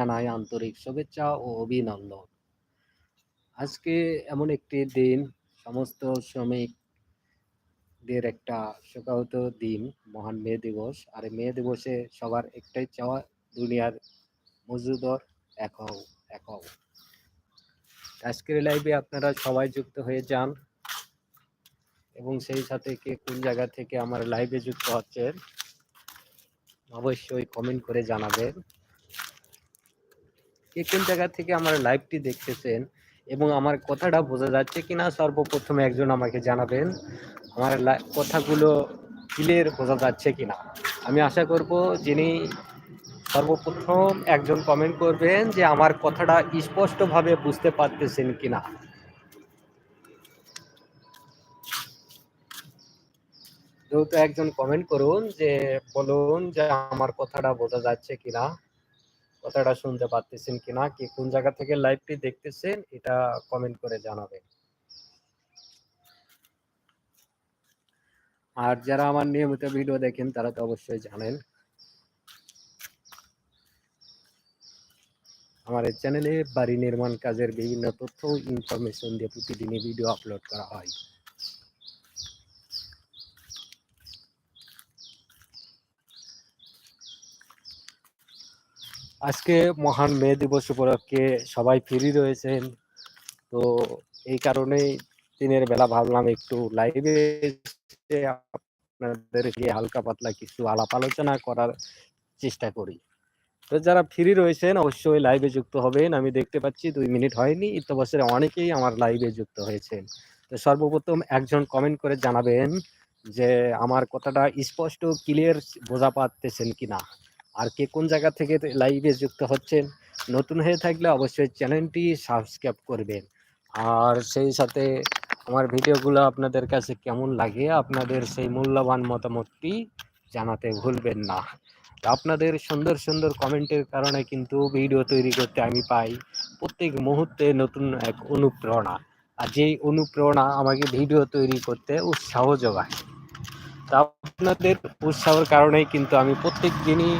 জানাই আন্তরিক শুভেচ্ছা ও অভিনন্দন। আজকে এমন একটি দিন, সমস্ত শ্রমিকদের একটা শোকাহত দিন, মহান মে দিবস। আর মে দিবসে সবার একটাই চাওয়া, দুনিয়ার মজুদর এক এক আজকের লাইভে আপনারা সবাই যুক্ত হয়ে যান। এবং সেই সাথে কে কোন জায়গা থেকে আমার লাইভে যুক্ত হচ্ছেন, অবশ্যই কমেন্ট করে জানাবেন। কে কোন জায়গা থেকে আমার লাইভটি দেখতেছেন এবং আমার কথাটা বোঝা যাচ্ছে কিনা সর্বপ্রথমে একজন আমাকে জানাবেন, আমার কথাগুলো ক্লিয়ার বোঝা যাচ্ছে কিনা। আমি আশা করব যিনি সর্বপ্রথম একজন কমেন্ট করবেন যে আমার কথাটা স্পষ্টভাবে বুঝতে পারতেছেন কিনা। যেহেতু একজন কমেন্ট করুন যে বলুন যে আমার কথাটা বোঝা যাচ্ছে কিনা। কথাটা শুনতে পারতেছেন কিনা, কি কোন জায়গা থেকে লাইভটি দেখতেছেন, এটা কমেন্ট করে জানাবেন আর যারা আমার নিয়মিত ভিডিও দেখেন, তারা তো অবশ্যই জানেন। আমার এই চ্যানেলে বাড়ি নির্মাণ কাজের বিভিন্ন তথ্য ইনফরমেশন দিয়ে প্রতিদিনই ভিডিও আপলোড করা হয়। আজকে মহান মে দিবস উপলক্ষে সবাই ফ্রি রয়েছেন। তো এই কারণেই দিনের বেলা ভাবলাম একটু লাইভে আপনাদের হালকা পাতলা কিছু আলাপ আলোচনা করার চেষ্টা করি। তো যারা ফ্রি রয়েছেন অবশ্যই লাইভে যুক্ত হবেন। আমি দেখতে পাচ্ছি দুই মিনিট হয়নি বছরে অনেকেই আমার লাইভে যুক্ত হয়েছেন। তো সর্বপ্রথম একজন কমেন্ট করে জানাবেন যে, আমার কথাটা স্পষ্ট ক্লিয়ার বোঝা পাচ্ছেন কিনা? আর কে কোন জায়গা থেকে লাইভে যুক্ত হচ্ছেন, নতুন হয়ে থাকলে অবশ্যই চ্যানেলটি সাবস্ক্রাইব করবেন। আর সেই সাথে আমার ভিডিওগুলো আপনাদের কাছে কেমন লাগে, আপনাদের সেই মূল্যবান মতামতটি জানাতে ভুলবেন না। আপনাদের সুন্দর সুন্দর কমেন্টের কারণে কিন্তু ভিডিও তৈরি করতে আমি পাই। প্রত্যেক মুহূর্তে নতুন এক অনুপ্রেরণা। আর যেই অনুপ্রেরণা আমাকে ভিডিও তৈরি করতে উৎসাহ যোগায়। তা আপনাদের উৎসাহের কারণেই কিন্তু আমি প্রত্যেক দিনই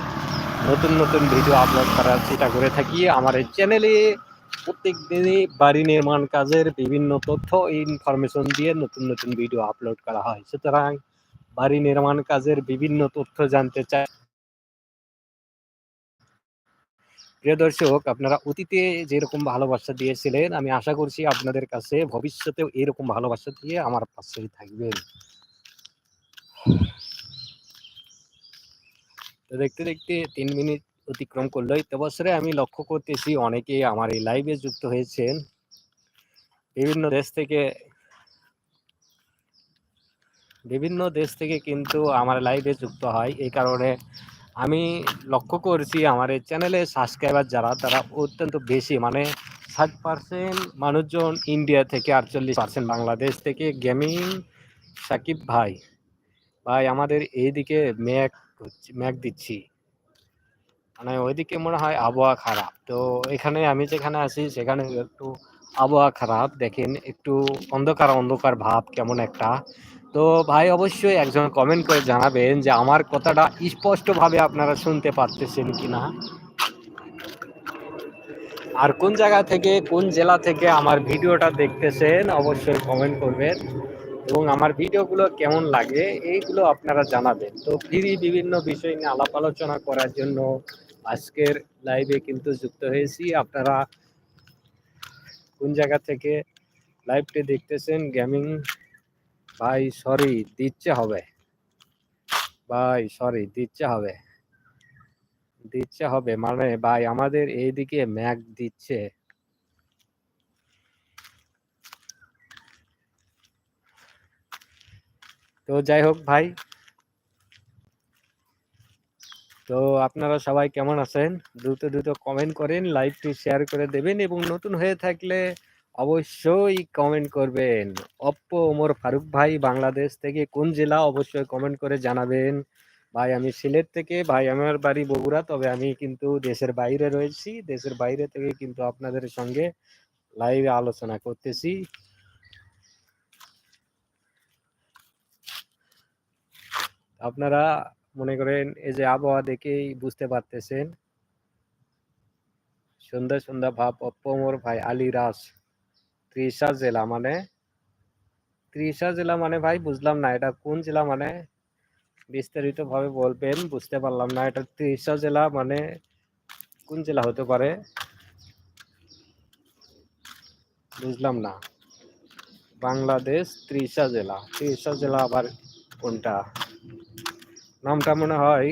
নতুন নতুন ভিডিও আপলোড করার চেষ্টা করে থাকি। আমার এই চ্যানেলে প্রত্যেক দিনই বাড়ি নির্মাণ কাজের বিভিন্ন তথ্য ইনফরমেশন দিয়ে নতুন নতুন ভিডিও আপলোড করা হয়। সুতরাং বাড়ি নির্মাণ কাজের বিভিন্ন তথ্য জানতে চাই। প্রিয় দর্শক, আপনারা অতীতে যেরকম ভালোবাসা দিয়েছিলেন, আমি আশা করছি আপনাদের কাছে ভবিষ্যতেও এরকম ভালোবাসা দিয়ে আমার পাশেই থাকবেন। দেখতে দেখতে তিন মিনিট অতিক্রম করল। এই বছরে আমি লক্ষ্য করতেছি অনেকেই আমার এই লাইভে যুক্ত হয়েছেন। বিভিন্ন দেশ থেকে, বিভিন্ন দেশ থেকে কিন্তু আমার লাইভে যুক্ত হয়। এই কারণে আমি লক্ষ্য করছি আমার এই চ্যানেলে সাবস্ক্রাইবার যারা, তারা অত্যন্ত বেশি মানে ষাট পার্সেন্ট মানুষজন ইন্ডিয়া থেকে আটচল্লিশ পার্সেন্ট বাংলাদেশ থেকে গেমিং সাকিব ভাই। ভাই, আমাদের এইদিকে ম্যাক ম্যাক দিচ্ছি। মানে ওইদিকে মনে হয় আবহাওয়া খারাপ। তো এখানে আমি যেখানে আছি, সেখানে একটু আবহাওয়া খারাপ। দেখেন, একটু অন্ধকার অন্ধকার ভাব কেমন একটা। তো ভাই, অবশ্যই একজন কমেন্ট করে জানাবেন যে আমার কথাটা স্পষ্টভাবে আপনারা শুনতে পারতেছেন কিনা। আর কোন জায়গা থেকে, কোন জেলা থেকে আমার ভিডিওটা দেখতেছেন, অবশ্যই কমেন্ট করবেন। এবং আমার ভিডিওগুলো কেমন লাগে, এইগুলো আপনারা জানাবেন। তো ফ্রি বিভিন্ন বিষয় নিয়ে আলাপ আলোচনা করার জন্য আজকের লাইভে কিন্তু যুক্ত হয়েছি। আপনারা কোন জায়গা থেকে লাইভটি দেখতেছেন? গেমিং ভাই সরি দিচ্ছে হবে। ভাই সরি দিচ্ছে হবে। দিচ্ছে হবে মানে ভাই, আমাদের এইদিকে ম্যাক দিচ্ছে। তো যাই হোক ভাই। তো আপনারা সবাই কেমন আছেন? দ্রুত দ্রুত কমেন্ট করেন লাইভটি শেয়ার করে দেবেন এবং নতুন হয়ে থাকলে অবশ্যই কমেন্ট করবেন। অপ্পো, ওমর ফারুক ভাই, বাংলাদেশ থেকে কোন জেলা অবশ্যই কমেন্ট করে জানাবেন। ভাই, আমি সিলেট থেকে, ভাই, আমার বাড়ি বগুড়া, তবে আমি কিন্তু দেশের বাইরে রয়েছি। দেশের বাইরে থেকে কিন্তু আপনাদের সঙ্গে লাইভে আলোচনা করতেছি। আপনারা মনে করেন এই যে আবহাওয়া দেখেই বুঝতে পারতেছেন। সুন্দর সুন্দর ভাব অপমর ভাই আলী রাজ। ত্রিশা জেলা মানে? ত্রিশা জেলা মানে ভাই বুঝলাম না, এটা কোন জেলা মানে? বিস্তারিত ভাবে বলবেন, বুঝতে পারলাম না, এটা ত্রিশা জেলা মানে কোন জেলা হতে পারে? বুঝলাম না। বাংলাদেশ ত্রিশা জেলা ত্রিশা জেলা আবার কোনটা? নামটা মনে হয়,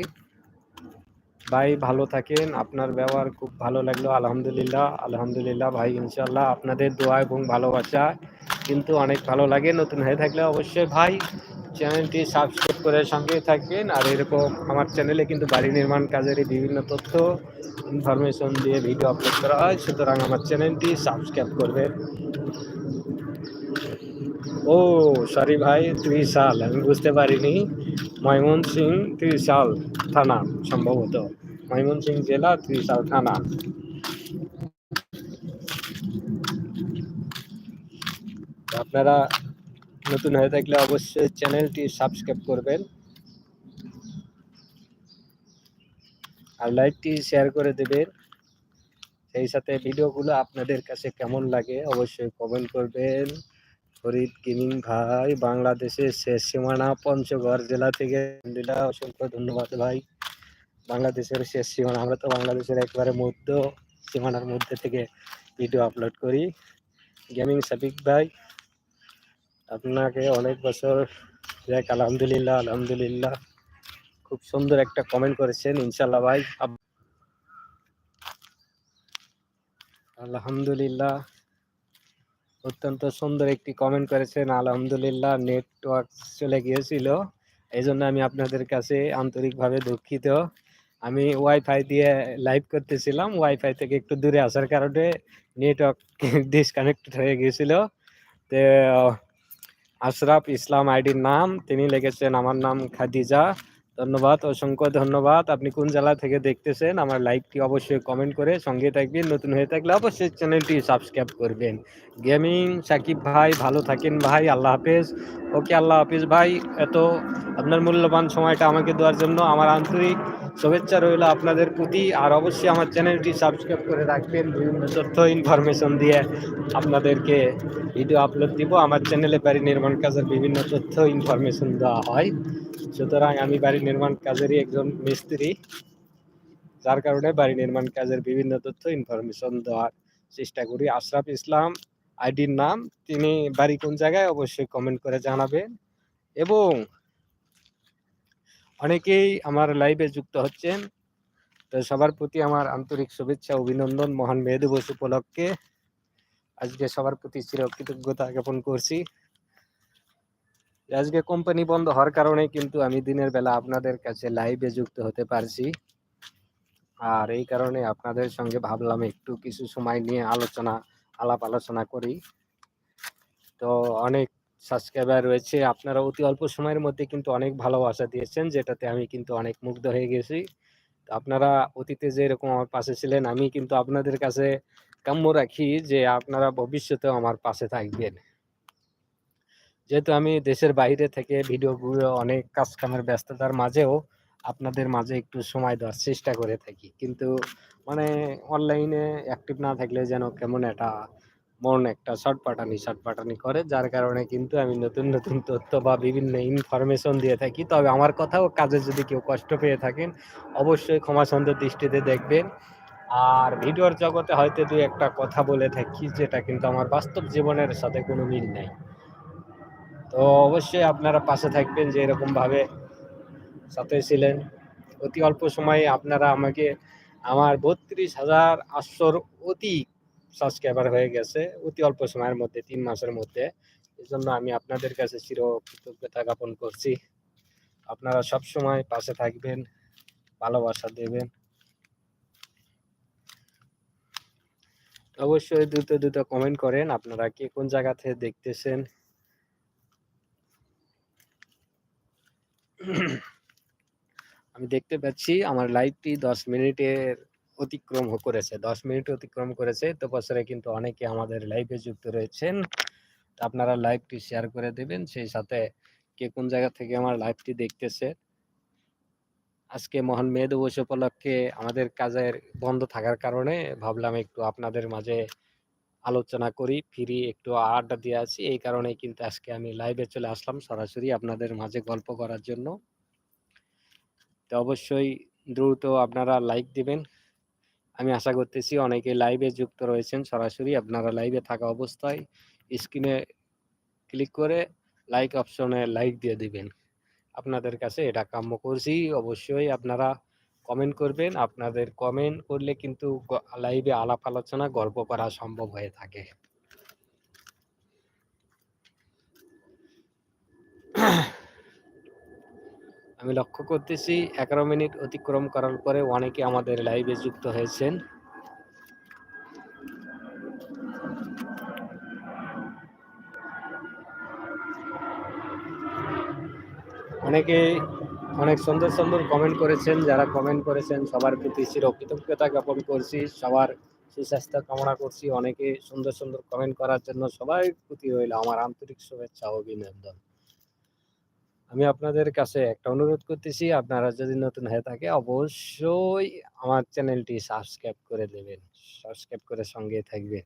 ভাই ভালো থাকেন, আপনার ব্যবহার খুব ভালো লাগল, আলহামদুলিল্লাহ আলহামদুলিল্লাহ ভাই ইনশাল্লাহ আপনাদের দোয়া এবং ভালোবাসা কিন্তু অনেক ভালো লাগে, নতুন হয়ে থাকলে অবশ্যই ভাই চ্যানেলটি সাবস্ক্রাইব করে সঙ্গে থাকবেন। আর এরকম আমার চ্যানেলে কিন্তু বাড়ি নির্মাণ কাজেরই বিভিন্ন তথ্য, ইনফরমেশন দিয়ে ভিডিও আপলোড করা হয়, সুতরাং আমার চ্যানেলটি সাবস্ক্রাইব করবেন। ও, সরি ভাই ত্রিশাল আমি বুঝতে পারিনি। ময়মনসিং ত্রিশাল থানা, সম্ভবত ময়মনসিং জেলা ত্রিশাল থানা। আপনারা নতুন হয়ে থাকলে অবশ্যই চ্যানেলটি সাবস্ক্রাইব করবেন আর লাইভটি শেয়ার করে দেবেন। সেই সাথে ভিডিওগুলো আপনাদের কাছে কেমন লাগে অবশ্যই কমেন্ট করবেন। ফরিদ গেমিং ভাই, বাংলাদেশের শেষ সীমানা, পঞ্চগড় জেলা থেকে অসংখ্য ধন্যবাদ ভাই। বাংলাদেশের শেষ সীমানা, আমরা তো বাংলাদেশের একবারে মধ্য সীমানার মধ্যে থেকে ভিডিও আপলোড করি। গেমিং সাবিক ভাই, আপনাকে অনেক বছর যাক আলহামদুলিল্লাহ আলহামদুলিল্লাহ। খুব সুন্দর একটা কমেন্ট করেছেন ইনশাল্লাহ ভাই। আলহামদুলিল্লাহ। অত্যন্ত সুন্দর একটি কমেন্ট করেছেন। আলহামদুলিল্লাহ নেটওয়ার্ক চলে গিয়েছিল। এই জন্য আমি আপনাদের কাছে আন্তরিকভাবে দুঃখিত। আমি ওয়াইফাই দিয়ে লাইভ করতেছিলাম। ওয়াইফাই থেকে একটু দূরে আসার কারণে নেটওয়ার্ক ডিসকানেক্টেড হয়ে গিয়েছিল। তো আশরাফ ইসলাম আইডির নাম। তিনি লিখেছেন, আমার নাম খাদিজা। ধন্যবাদ, অসংখ্য ধন্যবাদ। আপনি কোন জেলা থেকে দেখতেছেন, আমার লাইকটি অবশ্যই কমেন্ট করে সঙ্গে থাকবেন, নতুন হয়ে থাকলে অবশ্যই চ্যানেলটি সাবস্ক্রাইব করবেন। গেমিং সাকিব ভাই, ভালো থাকেন ভাই, আল্লাহ হাফেজ। ওকে, আল্লাহ হাফেজ ভাই, এত আপনার মূল্যবান সময়টা আমাকে দেওয়ার জন্য আমার আন্তরিক শুভেচ্ছা রইল আপনাদের প্রতি। আর অবশ্যই আমার চ্যানেলটি সাবস্ক্রাইব করে রাখবেন। বিভিন্ন তথ্য ইনফরমেশন দিয়ে আপনাদেরকে ভিডিও আপলোড দিব। আমার চ্যানেলে বাড়ি নির্মাণ কাজের বিভিন্ন তথ্য ইনফরমেশন দেওয়া হয়। সুতরাং আমি বাড়ি নির্মাণ কাজেরই একজন মিস্ত্রি। যার কারণে বাড়ি নির্মাণ কাজের বিভিন্ন তথ্য ইনফরমেশন দেওয়ার চেষ্টা করি। আশরাফ ইসলাম, আইডির নাম। তিনি বাড়ি কোন জায়গায়? অবশ্যই কমেন্ট করে জানাবেন। এবং অনেকেই আমার লাইভে যুক্ত হচ্ছেন। তো সবার প্রতি আমার আন্তরিক শুভেচ্ছা, অভিনন্দন, মহান মেয়ে দিবস উপলক্ষে। আজকে সবার প্রতি চির কৃতজ্ঞতা জ্ঞাপন করছি। আজকে কোম্পানি বন্ধ হওয়ার কারণে কিন্তু আমি দিনের বেলা আপনাদের কাছে লাইভে যুক্ত হতে পারছি। আর এই কারণে আপনাদের সঙ্গে ভাবলাম একটু কিছু সময় নিয়ে আলোচনা আলাপ আলোচনা করি। তো অনেক সাবস্ক্রাইবার রয়েছে। আপনারা অতি অল্প সময়ের মধ্যে কিন্তু অনেক ভালোবাসা দিয়েছেন, যেটাতে আমি কিন্তু অনেক মুগ্ধ হয়ে গেছি। আপনারা অতীতে যে এরকম আমার পাশে ছিলেন, আমি কিন্তু আপনাদের কাছে কাম্য রাখি যে আপনারা ভবিষ্যতেও আমার পাশে থাকবেন। যেহেতু আমি দেশের বাইরে থেকে ভিডিওগুলো অনেক কাজ কামের ব্যস্ততার মাঝেও আপনাদের মাঝে একটু সময় দেওয়ার চেষ্টা করে থাকি। কিন্তু মানে অনলাইনে অ্যাক্টিভ না থাকলে যেন কেমন একটা মন একটা শর্ট পাটানি শর্ট পাটানি করে, যার কারণে কিন্তু আমি নতুন নতুন তথ্য বা বিভিন্ন ইনফরমেশন দিয়ে থাকি। তবে আমার কথাও কাজে যদি কেউ কষ্ট পেয়ে থাকেন, অবশ্যই ক্ষমা সুন্দর দৃষ্টিতে দেখবেন। আর ভিডিওর জগতে হয়তো দুই একটা কথা বলে থাকি, যেটা কিন্তু আমার বাস্তব জীবনের সাথে কোনো মিল নাই। তো অবশ্যই আপনারা পাশে থাকবেন, যে এরকমভাবে সাথে ছিলেন। অতি অল্প সময়ে আপনারা আমাকে আমার বত্রিশ হাজার আটশোর অতি সাবস্ক্রাইবার হয়ে গেছে অতি অল্প সময়ের মধ্যে, তিন মাসের মধ্যে। এই জন্য আমি আপনাদের কাছে চির কৃতজ্ঞতা জ্ঞাপন করছি। আপনারা সব সময় পাশে থাকবেন, ভালোবাসা দেবেন। অবশ্যই দ্রুত দ্রুত কমেন্ট করেন, আপনারা কে কোন জায়গা থেকে দেখতেছেন। আমি দেখতে পাচ্ছি আমার লাইভটি দশ মিনিটের অতিক্রম করেছে, দশ মিনিট অতিক্রম করেছে। তো বছরে কিন্তু অনেকে আমাদের লাইভে যুক্ত রয়েছেন। আপনারা লাইভটি শেয়ার করে দেবেন। সেই সাথে কে কোন জায়গা থেকে আমার লাইভটি দেখতেছে। আজকে মহান মে দিবস উপলক্ষে আমাদের কাজের বন্ধ থাকার কারণে ভাবলাম একটু আপনাদের মাঝে আলোচনা করি ফিরি একটু আড্ডা দিয়ে আছি এই কারণে কিন্তু আজকে আমি লাইভে চলে আসলাম সরাসরি আপনাদের মাঝে গল্প করার জন্য। তো অবশ্যই দ্রুত আপনারা লাইক দিবেন। আমি আশা করতেছি অনেকে লাইভে যুক্ত রয়েছেন সরাসরি। আপনারা লাইভে থাকা অবস্থায় স্ক্রিনে ক্লিক করে লাইক অপশনে লাইক দিয়ে দিবেন। আপনাদের কাছে এটা কাম্য করছি। অবশ্যই আপনারা কমেন্ট করবেন। আপনাদের কমেন্ট করলে কিন্তু লাইভে আলাপ আলোচনা, গল্প করা সম্ভব হয়ে থাকে। আমি লক্ষ্য করতেছি এগারো মিনিট অতিক্রম করার পরে অনেকে আমাদের লাইভে যুক্ত হয়েছেন। অনেকে অনেক সুন্দর সুন্দর কমেন্ট করেছেন, যারা কমেন্ট করেছেন, সবার প্রতি চির কৃতজ্ঞতা জ্ঞাপন করছি, সবার সুস্বাস্থ্য কামনা করছি। অনেকে সুন্দর সুন্দর কমেন্ট করার জন্য সবাই প্রতি রইল। আমার আন্তরিক শুভেচ্ছা অভিনন্দন। আমি আপনাদের কাছে একটা অনুরোধ করতেছি, আপনারা যদি নতুন হয়ে থাকে অবশ্যই আমার চ্যানেলটি সাবস্ক্রাইব করে দেবেন। সাবস্ক্রাইব করে সঙ্গে থাকবেন।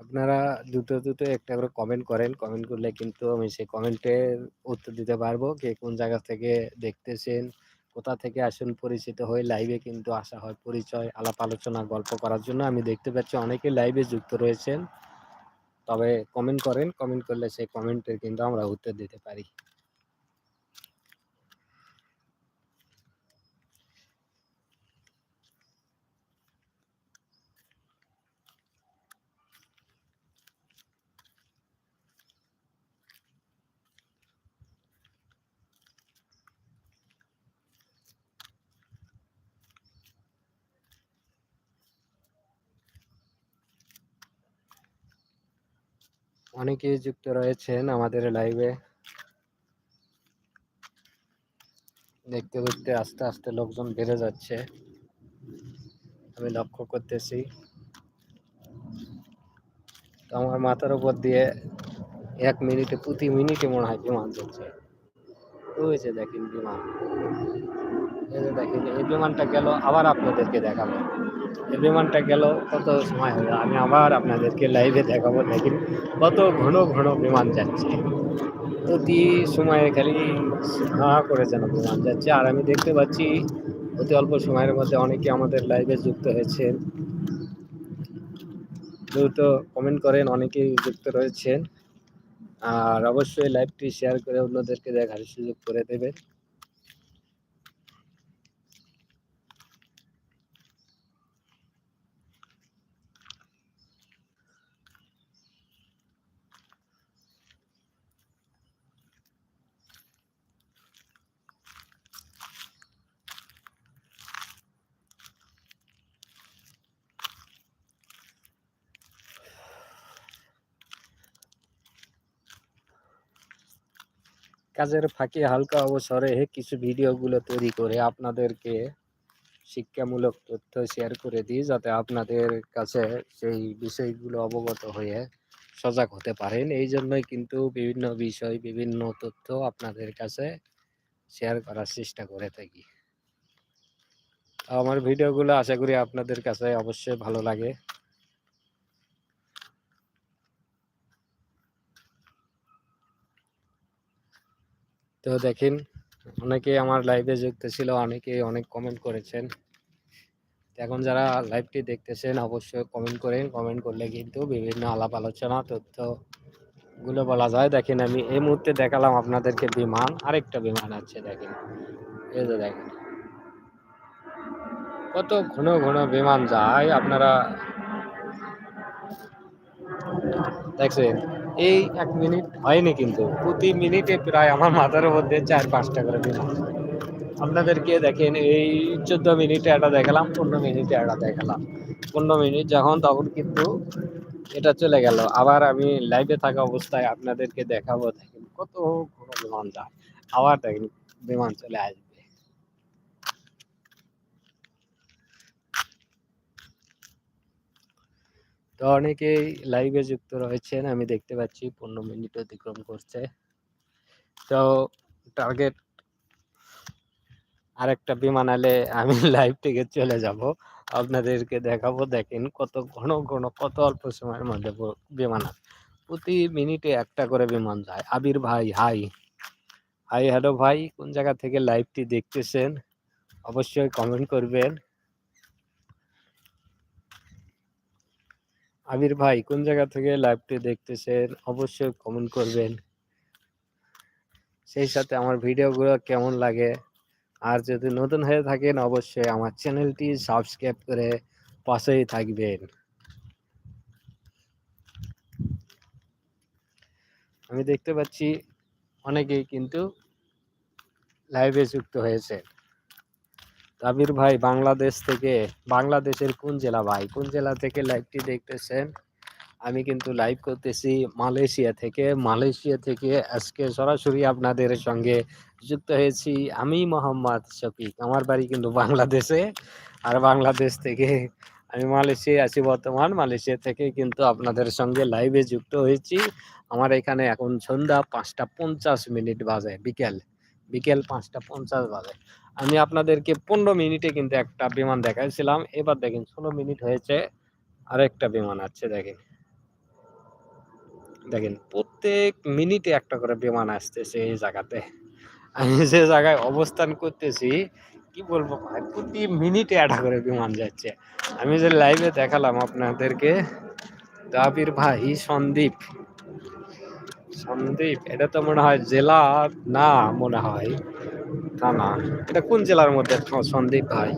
আপনারা দ্রুত দ্রুত একটা করে কমেন্ট করেন। কমেন্ট করলে কিন্তু আমি সেই কমেন্টের উত্তর দিতে পারব, কে কোন জায়গা থেকে দেখতেছেন। কোথা থেকে আসুন পরিচিত হয়ে লাইভে কিন্তু আসা হয় পরিচয়, আলাপ আলোচনা, গল্প করার জন্য। আমি দেখতে পাচ্ছি অনেকে লাইভে যুক্ত রয়েছেন। তবে কমেন্ট করেন। কমেন্ট করলে সেই কমেন্টের কিন্তু আমরা উত্তর দিতে পারি। অনেকেই যুক্ত রয়েছেন আমাদের লাইভে দেখতে দেখতে, আস্তে আস্তে লোকজন বেড়ে যাচ্ছে। আমি লক্ষ্য করতেছি। তো আমার মাথার উপর দিয়ে এক মিনিটে, প্রতি মিনিটে মনে হয় বিমান চলছে। যে দেখেন বিমান। যে দেখেন, এই বিমানটা গেল, আবার আপনাদেরকে দেখাবো। বিমানটা গেল, কত সময় হলো? আমি আবার আপনাদেরকে লাইভে দেখাবো, দেখেন কত ঘন ঘন বিমান যাচ্ছে। প্রতি সময়ে খালি হা করে যেন বিমান যাচ্ছে। আর আমি দেখতে পাচ্ছি, অতি অল্প সময়ের মধ্যে অনেকে আমাদের লাইভে যুক্ত হয়েছেন। দ্রুত কমেন্ট করেন, অনেকেই যুক্ত রয়েছেন। আর অবশ্যই লাইভটি শেয়ার করে অন্যদেরকে দেখার সুযোগ করে দেবেন। কাজের ফাঁকে হালকা অবসরে কিছু ভিডিওগুলো তৈরি করে আপনাদেরকে শিক্ষামূলক তথ্য শেয়ার করে দিই, যাতে আপনাদের কাছে সেই বিষয়গুলো অবগত হয়ে সজাগ হতে পারেন। এই জন্যই কিন্তু বিভিন্ন বিষয়, বিভিন্ন তথ্য আপনাদের কাছে শেয়ার করার চেষ্টা করে থাকি। আমার ভিডিওগুলো আশা করি আপনাদের কাছে অবশ্যই ভালো লাগে। তো দেখেন, অনেকে আমার লাইভে যুক্ত ছিল অনেকে অনেক কমেন্ট করেছেন। এখন যারা লাইভটি দেখতেছেন, অবশ্যই কমেন্ট করেন। কমেন্ট করলে কিন্তু বিভিন্ন আলাপ আলোচনা তথ্যগুলো বলা যায়। দেখেন, আমি এই মুহূর্তে দেখালাম আপনাদেরকে বিমান। আরেকটা বিমান আছে, দেখেন। এই যে দেখেন। কত ঘন ঘন বিমান যায়, আপনারা দেখছেন? এই এক মিনিট হয়নি কিন্তু। প্রতি মিনিটে প্রায় আমার মাথার মধ্যে চার, পাঁচটা করে বিমান আপনাদেরকে দেখেন, এই চোদ্দ মিনিটে একটা দেখালাম, পনেরো মিনিটে একটা দেখালাম। পনেরো মিনিট যখন, তখন কিন্তু এটা চলে গেল। আবার আমি লাইভে থাকা অবস্থায় আপনাদেরকে দেখাবো, দেখেন কত ঘন বিমান আবার দেখেন বিমান চলে আসবে। তো অনেকেই লাইভে যুক্ত রয়েছেন, আমি দেখতে পাচ্ছি পনেরো মিনিট অতিক্রম করছে। তো টার্গেট আরেকটা বিমান আলে আমি লাইভ থেকে চলে যাব। আপনাদেরকে দেখাবো, দেখেন কত ঘন ঘন, কত অল্প সময়ের মধ্যে বিমান। প্রতি মিনিটে একটা করে বিমান যায়। আবির ভাই হাই হাই হ্যালো ভাই, কোন জায়গা থেকে লাইভটি দেখতেছেন? অবশ্যই কমেন্ট করবেন। আবির ভাই, কোন জায়গা থেকে লাইভটি দেখতেছেন? অবশ্যই কমেন্ট করবেন। সেই সাথে আমার ভিডিওগুলো কেমন লাগে? আর যদি নতুন হয়ে থাকেন, অবশ্যই আমার চ্যানেলটি সাবস্ক্রাইব করে পাশেই থাকবেন। আমি দেখতে পাচ্ছি অনেকেই কিন্তু লাইভে যুক্ত হয়েছে তাবির ভাই, বাংলাদেশ থেকে, বাংলাদেশের কোন জেলা ভাই? কোন জেলা থেকে লাইভটি দেখতেছেন? আমি কিন্তু লাইভ করতেছি মালয়েশিয়া থেকে। মালয়েশিয়া থেকে আজকে সরাসরি আপনাদের সঙ্গে যুক্ত হয়েছি আমি মোহাম্মদ শফিক। আমার বাড়ি কিন্তু বাংলাদেশে। আর বাংলাদেশ থেকে আমি মালয়েশিয়া আছি বর্তমান। মালয়েশিয়া থেকে কিন্তু আপনাদের সঙ্গে লাইভে যুক্ত হয়েছি। আমার এখানে এখন সন্ধ্যা পাঁচটা পঞ্চাশ মিনিট বাজে, বিকেল। বিকেল পাঁচটা পঞ্চাশ বাজে। আমি আপনাদেরকে পনেরো মিনিটে কিন্তু একটা বিমান দেখাইছিলাম। এবার দেখেন, ষোলো মিনিট হয়েছে, আরেকটা বিমান আছে, দেখেন। দেখেন, প্রত্যেক মিনিটে একটা করে বিমান আসতেছে এই জায়গাতে। আমি যে জায়গায় অবস্থান করতেছি, কি বলব ভাই, প্রতি মিনিটে একটা করে বিমান যাচ্ছে। আমি যে লাইভে দেখালাম আপনাদেরকে, দাবির ভাই সন্দীপ। সন্দীপ, এটা তো মনে হয় জেলা না, মনে হয়। তা না। এটা কোন জেলার মধ্যে? সন্দীপ ভাই।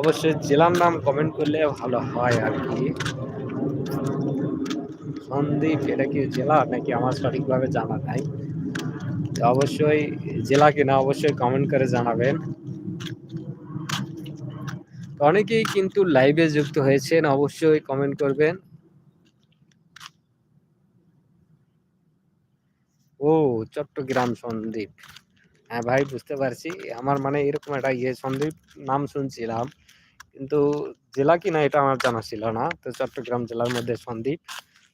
অবশ্যই জেলার নাম কমেন্ট করলে ভালো হয় আর কি। সন্দীপ, এটা কি জেলা? নাকি আমার সঠিকভাবে জানা নাই। অবশ্যই জেলা কিনা অবশ্যই কমেন্ট করে জানাবেন। অনেকেই কিন্তু লাইভে যুক্ত হয়েছেন, অবশ্যই কমেন্ট করবেন। ও, চট্টগ্রাম সন্দীপ। হ্যাঁ ভাই, বুঝতে পারছি। আমার মানে এরকম একটা ইয়ে সন্দীপ, নাম শুনছিলাম। কিন্তু জেলা কি না এটা আমার জানা ছিল না। তো চট্টগ্রাম জেলার মধ্যে সন্দীপ।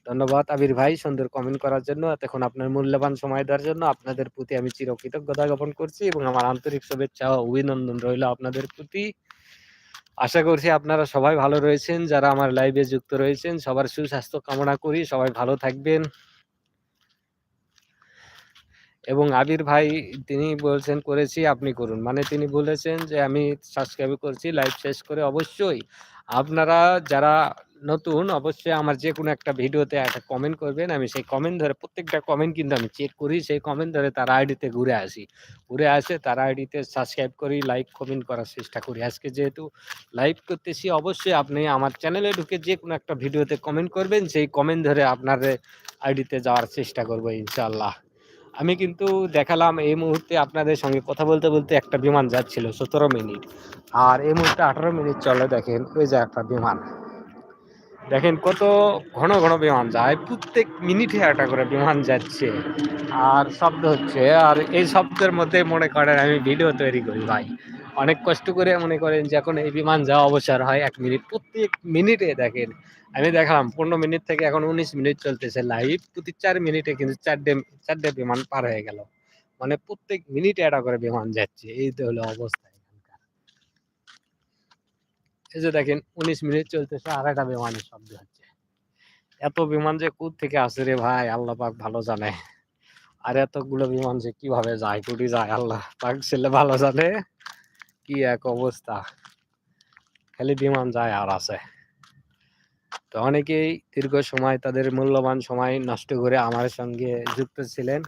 ধন্যবাদ আবির ভাই সুন্দর কমেন্ট করার জন্য। এতক্ষণ আপনার মূল্যবান সময় দেওয়ার জন্য আপনাদের প্রতি আমি চিরকৃতজ্ঞতা জ্ঞাপন করছি এবং আমার আন্তরিক শুভেচ্ছা অভিনন্দন রইল আপনাদের প্রতি। আশা করছি আপনারা সবাই ভালো রয়েছেন, যারা আমার লাইভে যুক্ত রয়েছেন। সবার সুস্বাস্থ্য কামনা করি। সবাই ভালো থাকবেন। এবং আবির ভাই তিনি বলছেন, করেছি, আপনি করুন। মানে তিনি বলেছেন যে, আমি সাবস্ক্রাইব করছি লাইভ শেষ করে অবশ্যই আপনারা যারা নতুন, অবশ্যই আমার যে কোনো একটা ভিডিওতে একটা কমেন্ট করবেন। আমি সেই কমেন্ট ধরে প্রত্যেকটা কমেন্ট কিন্তু আমি চেক করি, সেই কমেন্ট ধরে তার আইডিতে ঘুরে আসি। ঘুরে আসে, তার আইডিতে সাবস্ক্রাইব করি লাইক কমেন্ট করার চেষ্টা করি। আজকে যেহেতু লাইভ করতেছি, অবশ্যই আপনি আমার চ্যানেলে ঢুকে যে কোনো একটা ভিডিওতে কমেন্ট করবেন। সেই কমেন্ট ধরে আপনার আইডিতে যাওয়ার চেষ্টা করব ইনশাল্লাহ আমি কিন্তু দেখালাম এই মুহূর্তে আপনাদের সঙ্গে কথা বলতে বলতে একটা বিমান যাচ্ছিল, সতেরো মিনিট। আর এই মুহূর্তে আঠারো মিনিট চলে, দেখেন, ওই যে একটা বিমান। দেখেন কত ঘন ঘন বিমান যায়, প্রত্যেক মিনিটে একটা করে বিমান যাচ্ছে। আর শব্দ হচ্ছে, আর এই শব্দের মধ্যে মনে করেন আমি ভিডিও তৈরি করি, ভাই। অনেক কষ্ট করে মনে করেন যখন এই বিমান যাওয়া অবসর হয় এক মিনিট। প্রত্যেক মিনিটে দেখেন, আমি দেখালাম, পনেরো মিনিট থেকে এখন উনিশ মিনিট চলতেছে লাইভ প্রতি চার মিনিটে কিন্তু চারটে চারটে বিমান পার হয়ে গেল। মানে প্রত্যেক মিনিটে একটা করে বিমান যাচ্ছে। এই তো হলো অবস্থা এখানকার। এই যে দেখেন, উনিশ মিনিট চলতেছে, আর একটা বিমানের শব্দ হচ্ছে। এত বিমান যে কোথ থেকে আসে রে ভাই? আল্লাহ পাক ভালো জানে। আর এতগুলো বিমান যে কীভাবে যায়, কুটি যায়, আল্লাহ পাক ছেলে ভালো জানে। কি এক অবস্থা। খালি বিমান যায় আর আছে। তো অনেকেই দীর্ঘ সময় তাদের মূল্যবান সময় নষ্ট করে আমার সঙ্গে যুক্ত ছিলেন।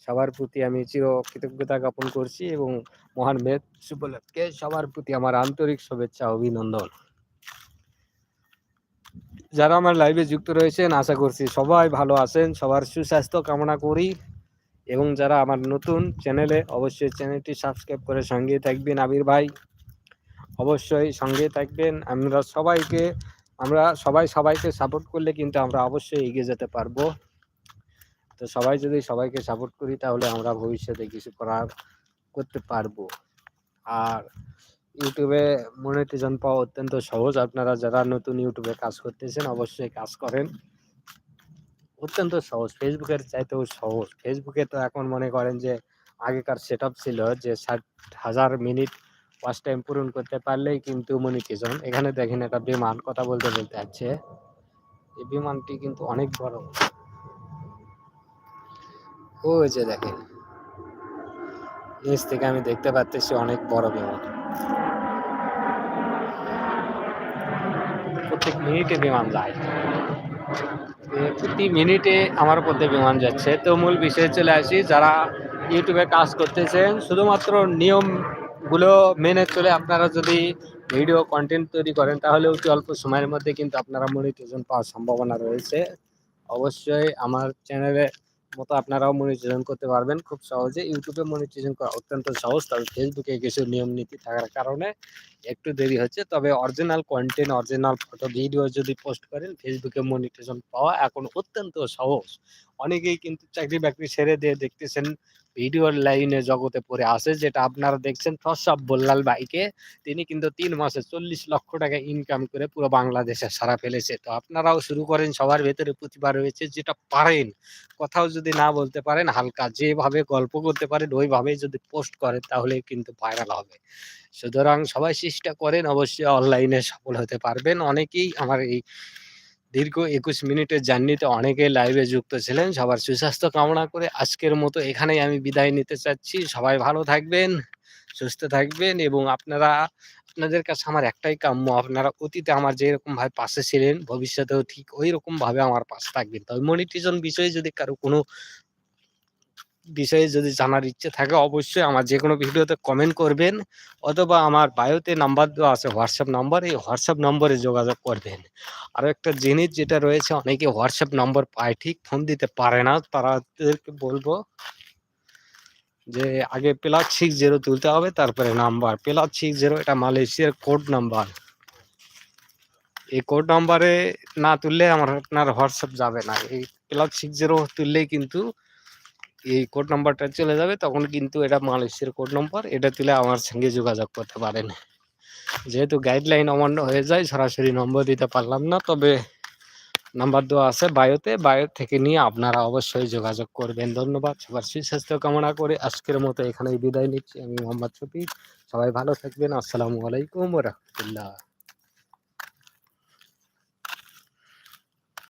সবার প্রতি আমি চির কৃতজ্ঞতা জ্ঞাপন করছি এবং মহান মেদ উপলক্ষে সবার প্রতি আমার আন্তরিক শুভেচ্ছা, অভিনন্দন। যারা আমার লাইভে যুক্ত রয়েছেন, আশা করছি সবাই ভালো আছেন, সবার সুস্বাস্থ্য কামনা করি। এবং যারা আমার নতুন চ্যানেলে অবশ্যই চ্যানেলটি সাবস্ক্রাইব করে সঙ্গে থাকবেন আবির ভাই। অবশ্যই সঙ্গে থাকবেন। আমরা সবাইকে, আমরা সবাই সবাইকে সাপোর্ট করলে কিন্তু আমরা অবশ্যই এগিয়ে যেতে পারব। তো সবাই যদি সবাইকে সাপোর্ট করি, তাহলে আমরা ভবিষ্যতে কিছু করার করতে পারব। আর ইউটিউবে মনিটাইজেশন পাওয়া অত্যন্ত সহজ। আপনারা যারা নতুন ইউটিউবে কাজ করতেছেন, অবশ্যই কাজ করেন। অত্যন্ত সহজ। ফেসবুকের চাইতেও সহজ। ফেসবুকে তো এখন মনে করেন যে আগেকার সেট ছিল যে ষাট হাজার মিনিট ওয়াচ টাইম পূরণ করতে পারলেই কিন্তু মনিটাইজেশন এখানে দেখেন একটা বিমান, কথা বলতে বলতে যাচ্ছে। এই বিমানটি কিন্তু অনেক বড়। ও যে দেখেন। নিচ থেকে আমি দেখতে পাচ্ছি অনেক বড় বিমান। প্রত্যেক মিনিটে বিমান যায়। প্রতি মিনিটে আমার পথে বিমান যাচ্ছে। তো মূল বিষয়ে চলে আসি, যারা ইউটিউবে কাজ করতেছেন, শুধুমাত্র নিয়মগুলো মেনে চলে আপনারা যদি ভিডিও কন্টেন্ট তৈরি করেন, তাহলে অতি অল্প সময়ের মধ্যে কিন্তু আপনারা মনিটেশন পাওয়ার সম্ভাবনা রয়েছে। অবশ্যই আমার চ্যানেলে মতো আপনারাও মনিটাইজেশন করতে পারবেন খুব সহজে। ইউটিউবে মনিটাইজেশন করা অত্যন্ত সহজ, তবে ফেসবুকে কিছু নিয়ম নীতি থাকার কারণে একটু দেরি হচ্ছে। তবে original content original photo video যদি পোস্ট করেন ফেসবুকে মনিটাইজেশন পাওয়া এখন অত্যন্ত সহজ। অনেকেই কিন্তু চাকরি বাকরি ছেড়ে দিয়ে দেখতেছেন ভিডিওর লাইনে জগতে পড়ে আছে, যেটা আপনারা দেখছেন ফসব বল্লাল বাইকে তিনি কিন্তু তিন মাসে চল্লিশ লক্ষ টাকা ইনকাম করে পুরো বাংলাদেশে সারা ফেলেছে। তো আপনারাও শুরু করেন, সবার ভেতরে প্রতিভা রয়েছে, যেটা পারেন। কথাও যদি না বলতে পারেন, হালকা যেভাবে গল্প করতে পারেন ওইভাবে যদি পোস্ট করেন, তাহলে কিন্তু ভাইরাল হবে। সুতরাং সবাই চেষ্টা করেন, অবশ্যই অনলাইনে সফল হতে পারবেন। অনেকেই আমার এই দীর্ঘ একুশ মিনিটের জার্নিতে অনেকেই লাইভে যুক্ত ছিলেন। সবার সুস্বাস্থ্য কামনা করে আজকের মতো এখানেই আমি বিদায় নিতে চাচ্ছি। সবাই ভালো থাকবেন, সুস্থ থাকবেন এবং আপনারা, আপনাদের কাছে আমার একটাই কাম্য, আপনারা অতীতে আমার যেরকম ভাবে পাশে ছিলেন, ভবিষ্যতেও ঠিক ওই রকম ভাবে আমার পাশে থাকবেন। তবে মনিটাইজেশন বিষয়ে যদি কারও কোনো বিষয়ে যদি জানার ইচ্ছে থাকে, অবশ্যই আমার যে কোনো ভিডিওতে কমেন্ট করবেন অথবা আমার বায়োতে নাম্বার দেওয়া আছে হোয়াটসঅ্যাপ নাম্বার এই হোয়াটসঅ্যাপ নম্বরে যোগাযোগ করবেন। আরও একটা জিনিস যেটা রয়েছে, অনেকে হোয়াটসঅ্যাপ নম্বর পায়, ঠিক ফোন দিতে পারে না তাদেরকে বলব যে আগে প্লাস সিক্স জিরো তুলতে হবে, তারপরে নাম্বার প্লাস সিক্স জিরো এটা মালয়েশিয়ার কোড নাম্বার এই কোড নাম্বারে না তুললে আমার, আপনার হোয়াটসঅ্যাপ যাবে না। এই প্লাস সিক্স জিরো তুললেই কিন্তু এই কোড নাম্বারটা চলে যাবে, তখন কিন্তু এটা মালয়েশিয়ার কোড নাম্বার এটা তুলে আমার সঙ্গে যোগাযোগ করতে পারেন। যেহেতু গাইডলাইন অমান্য হয়ে যায়, সরাসরি নম্বর দিতে পারলাম না, তবে নাম্বার দেওয়া আছে বায়োতে, বায়ো থেকে নিয়ে আপনারা অবশ্যই যোগাযোগ করবেন। ধন্যবাদ, সবার সুস্বাস্থ্য কামনা করে আজকের মতো এখানেই বিদায় নিচ্ছি। আমি মোহাম্মদ শফিক, সবাই ভালো থাকবেন। আসসালামু আলাইকুম রহমতুল্লাহ।